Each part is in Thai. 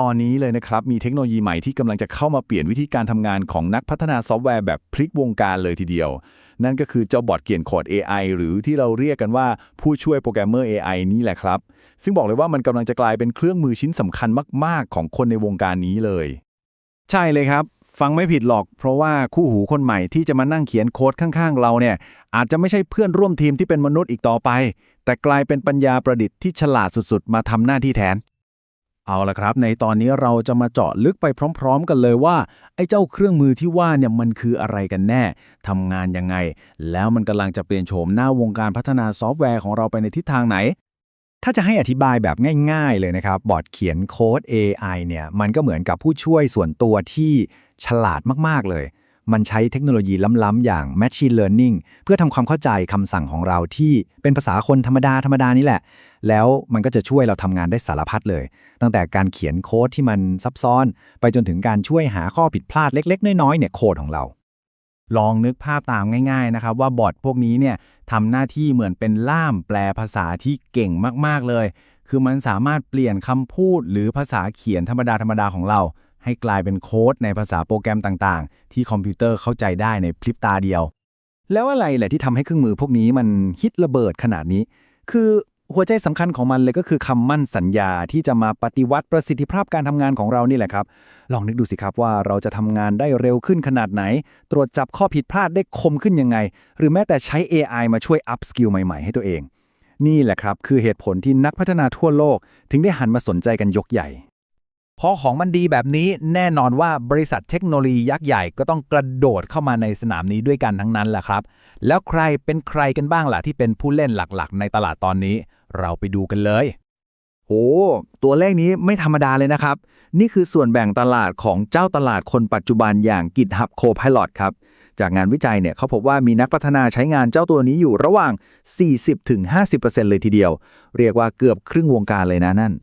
ตอนนี้เลยนะครับมีเทคโนโลยีใหม่ที่กำลังจะเข้ามาเปลี่ยนวิธีการทำงานของนักพัฒนาซอฟต์แวร์แบบพลิกวงการเลยทีเดียว นั่นก็คือเจ้าบอทเขียนโคด AI หรือที่เราเรียกกันว่าผู้ช่วยโปรแกรมเมอร์ AI นี่แหละครับ ซึ่งบอกเลยว่ามันกำลังจะกลายเป็นเครื่องมือชิ้นสำคัญมาก ๆ ของคนในวงการนี้เลย ใช่เลยครับ ฟังไม่ผิดหรอก เพราะว่าคู่หูคนใหม่ที่จะมานั่งเขียนโค้ดข้างๆ เราเนี่ยอาจจะไม่ใช่เพื่อนร่วมทีมที่เป็นมนุษย์อีกต่อไป แต่กลายเป็นปัญญาประดิษฐ์ที่ฉลาดสุดๆ มาทำหน้าที่แทน เอาละครับ ในตอนนี้เราจะมาเจาะลึกไปพร้อม ๆ กันเลยว่า ไอ้เจ้าเครื่องมือที่ว่าเนี่ยมันคืออะไรกันแน่ทำงานยังไง แล้วมันกำลังจะเปลี่ยนโฉมหน้าวงการพัฒนาซอฟต์แวร์ของเราไปในทิศทางไหน ถ้าจะให้อธิบายแบบง่าย ๆ เลยนะครับ บอร์ดเขียนโค้ด AI เนี่ยมันก็เหมือนกับผู้ช่วยส่วนตัวที่ฉลาดมากๆเลย มันใช้เทคโนโลยีล้ำๆอย่าง Machine Learning เพื่อทำความเข้าใจคำสั่งของเราที่เป็นภาษาคนธรรมดาธรรมดานี่แหละ แล้วมันก็จะช่วยเราทำงานได้สารพัดเลย ตั้งแต่การเขียนโค้ดที่มันซับซ้อน ไปจนถึงการช่วยหาข้อผิดพลาดเล็ก ๆ น้อยๆเนี่ยโค้ดของเรา ลองนึกภาพตามง่าย ๆ นะครับ ว่าบอทพวกนี้เนี่ยทำหน้าที่เหมือนเป็นล่ามแปลภาษาที่เก่งมากๆเลย คือมันสามารถเปลี่ยนคำพูดหรือภาษาเขียนธรรมดาธรรมดาของเรา ให้กลายเป็นโค้ดในภาษาโปรแกรมต่างๆ ที่คอมพิวเตอร์เข้าใจได้ในพริบตาเดียว แล้วอะไรแหละที่ทำให้เครื่องมือพวกนี้มันฮิตระเบิดขนาดนี้ คือหัวใจสำคัญของมันเลยก็คือคำมั่นสัญญาที่จะมาปฏิวัติประสิทธิภาพการทำงานของเรานี่แหละครับ ลองนึกดูสิครับว่าเราจะทำงานได้เร็วขึ้นขนาดไหน ตรวจจับข้อผิดพลาดได้คมขึ้นยังไง หรือแม้แต่ใช้ AI มาช่วยอัพสกิลใหม่ ๆ ให้ตัวเองนี่แหละครับ คือเหตุผลที่นักพัฒนาทั่วโลก ถึงได้หันมาสนใจกันยกใหญ่ พอของมันดีแบบนี้แน่นอนว่าบริษัทเทคโนโลยียักษ์ใหญ่ก็ต้องกระโดดเข้ามาในสนามนี้ด้วยกันทั้งนั้นแหละครับ แล้วใครเป็นใครกันบ้างล่ะที่เป็นผู้เล่นหลักๆ ในตลาดตอนนี้ เราไปดูกันเลยโอ้ตัวเลขนี้ไม่ธรรมดาเลยนะครับ นี่คือส่วนแบ่งตลาดของเจ้าตลาดคนปัจจุบันอย่าง GitHub Copilot ครับจากงานวิจัยเนี่ยเขาพบว่ามีนักพัฒนาใช้งานเจ้าตัวนี้อยู่ระหว่าง 40-50%เลยทีเดียว เรียกว่าเกือบครึ่งวงการเลยนะนั่น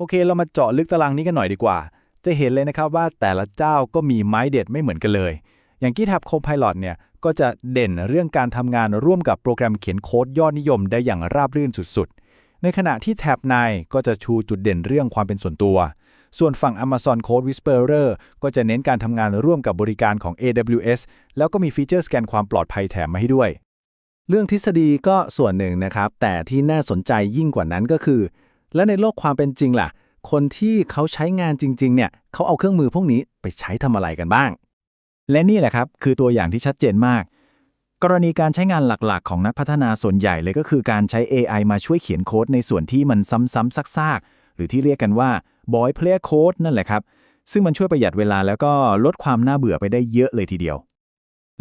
โอเค เรามาเจาะลึกตารางนี้กันหน่อยดีกว่า จะเห็นเลยนะครับว่าแต่ละเจ้าก็มีไม้เด็ดไม่เหมือนกันเลย อย่าง GitHub Copilot เนี่ยก็จะเด่นเรื่องการทำงานร่วมกับโปรแกรมเขียนโค้ดยอดนิยมได้อย่างราบรื่นสุดๆ ในขณะที่แท็บในก็จะชูจุดเด่นเรื่องความเป็นส่วนตัว ส่วนฝั่ง Amazon Code Whisperer ก็จะเน้นการทำงานร่วมกับบริการของ AWS แล้วก็มีฟีเจอร์สแกนความปลอดภัยแถมมาให้ด้วย เรื่องทฤษฎีก็ส่วนหนึ่งนะครับ แต่ที่น่าสนใจยิ่งกว่านั้นก็คือ และในโลกความเป็นจริงล่ะ คนที่เขาใช้งานจริง ๆ เนี่ยเขาเอาเครื่องมือพวกนี้ไปใช้ทำอะไรกันบ้าง และนี่แหละครับ คือตัวอย่างที่ชัดเจนมาก กรณีการใช้งานหลักๆ ของนักพัฒนาส่วนใหญ่เลยก็คือการใช้ AI มาช่วยเขียนโค้ดในส่วนที่มันซ้ำๆซากๆ หรือที่เรียกกันว่า boy player code นั่นแหละครับ ซึ่งมันช่วยประหยัดเวลาแล้วก็ลดความน่าเบื่อไปได้เยอะเลยทีเดียว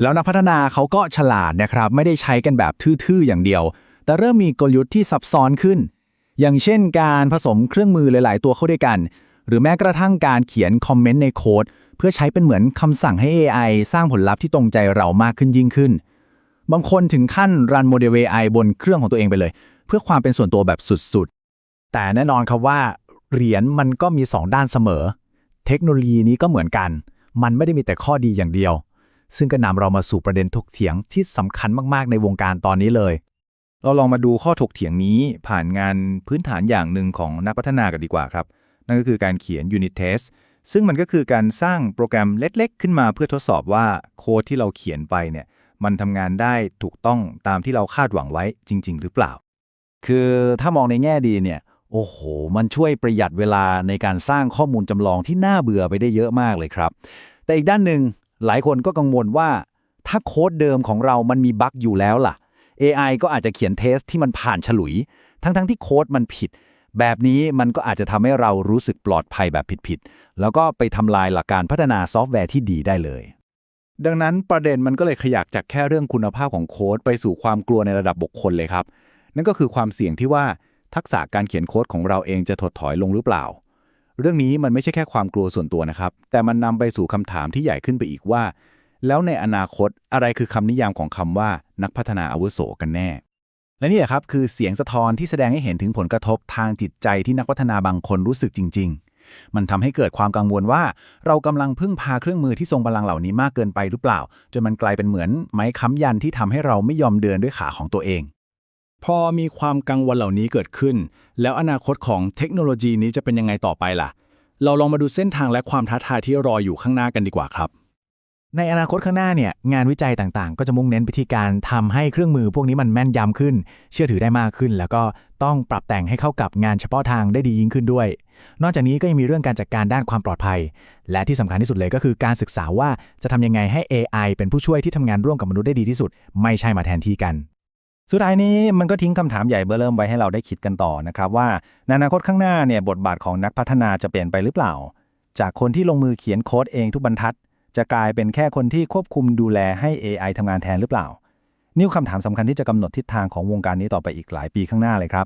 แล้วนักพัฒนาเขาก็ฉลาดนะครับ ไม่ได้ใช้กันแบบทื่อๆอย่างเดียว แต่เริ่มมีกลยุทธ์ที่ซับซ้อนขึ้น อย่างเช่นการผสมเครื่องมือหลาย ๆ ตัวเข้าด้วยกัน หรือแม้กระทั่งการเขียนคอมเมนต์ในโค้ด เพื่อใช้เป็นเหมือนคำสั่งให้ AI สร้างผลลัพธ์ที่ตรงใจเรามากขึ้นยิ่งขึ้น บางคนถึงขั้นรันโมเดล AI บนเครื่องของตัวเองไปเลย เพื่อความเป็นส่วนตัวแบบสุด ๆ แต่แน่นอนครับว่าเหรียญมันก็มี 2 ด้านเสมอ เทคโนโลยีนี้ก็เหมือนกัน มันไม่ได้มีแต่ข้อดีอย่างเดียว ซึ่งก็นำเรามาสู่ประเด็นถกเถียงที่สำคัญมาก ๆ ในวงการตอนนี้เลย เราลองมาดูข้อถกเถียงนี้ผ่านงานพื้นฐานอย่างหนึ่งของนักพัฒนากันดีกว่าครับ นั่นก็คือการเขียน unit test ซึ่งมันก็คือการสร้างโปรแกรมเล็ก ๆ ขึ้นมาเพื่อทดสอบว่าโค้ดที่เราเขียนไปเนี่ยมันทำงานได้ถูกต้องตามที่เราคาดหวังไว้จริง ๆ หรือเปล่า คือถ้ามองในแง่ดีเนี่ย โอ้โห มันช่วยประหยัดเวลาในการสร้างข้อมูลจำลองที่น่าเบื่อไปได้เยอะมากเลยครับ แต่อีกด้านหนึ่งหลายคนก็กังวลว่า ถ้าโค้ดเดิมของเรามันมีบั๊กอยู่แล้วล่ะ AI ก็อาจจะเขียนเทสที่มันผ่านฉลุย ทั้งๆที่โค้ดมันผิด แบบนี้มันก็อาจจะทำให้เรารู้สึกปลอดภัยแบบผิดๆ แล้วก็ไปทำลายหลักการพัฒนาซอฟต์แวร์ที่ดีได้เลย ดังนั้นประเด็นมันก็เลยขยักจากแค่เรื่องคุณภาพของโค้ดไปสู่ความกลัวในระดับบุคคลเลยครับ นั่นก็คือความเสี่ยงที่ว่าทักษะการเขียนโค้ดของเราเองจะถดถอยลงหรือเปล่า เรื่องนี้มันไม่ใช่แค่ความกลัวส่วนตัวนะครับ แต่มันนำไปสู่คำถามที่ใหญ่ขึ้นไปอีกว่า แล้วในอนาคตอะไรคือคำนิยามของคำว่านักพัฒนาอาวุโสกันแน่ และนี่แหละครับคือเสียงสะท้อนที่แสดงให้เห็นถึงผลกระทบทางจิตใจที่นักพัฒนาบางคนรู้สึกจริง ๆ มันทำให้เกิดความกังวลว่า เรากำลังพึ่งพาเครื่องมือที่ทรงพลังเหล่านี้มากเกินไปหรือเปล่า จนมันกลายเป็นเหมือนไม้ค้ำยันที่ทำให้เราไม่ยอมเดินด้วยขาของตัวเอง พอมีความกังวลเหล่านี้เกิดขึ้น แล้วอนาคตของเทคโนโลยีนี้จะเป็นยังไงต่อไปล่ะ เราลองมาดูเส้นทางและความท้าทายที่รออยู่ข้างหน้ากันดีกว่าครับ ในอนาคตข้างหน้าเนี่ยงานวิจัยต่างๆ ก็จะมุ่งเน้นไปที่การทำให้เครื่องมือพวกนี้มันแม่นยำขึ้น เชื่อถือได้มากขึ้น แล้วก็ต้องปรับแต่งให้เข้ากับงานเฉพาะทางได้ดียิ่งขึ้นด้วย นอกจากนี้ก็ยังมีเรื่องการจัดการด้านความปลอดภัย และที่สำคัญที่สุดเลยก็คือการศึกษาว่าจะทำยังไงให้ AI เป็นผู้ช่วยที่ทำงานร่วมกับมนุษย์ได้ดีที่สุด ไม่ใช่มาแทนที่กัน สุดท้ายนี้มันก็ทิ้งคำถามใหญ่เบ้อเริ่มไว้ให้เราได้คิดกันต่อนะครับว่าในอนาคตข้างหน้าเนี่ยบทบาทของนักพัฒนาจะเปลี่ยนไปหรือเปล่า จากคนที่ลงมือเขียนโค้ดเองทุกบรรทัด จะกลายเป็นแค่คนที่ควบคุมดูแลให้ AI ทำงานแทนหรือเปล่า นี่คือคำถามสำคัญที่จะกำหนดทิศทางของวงการนี้ต่อไปอีกหลายปีข้างหน้าเลยครับ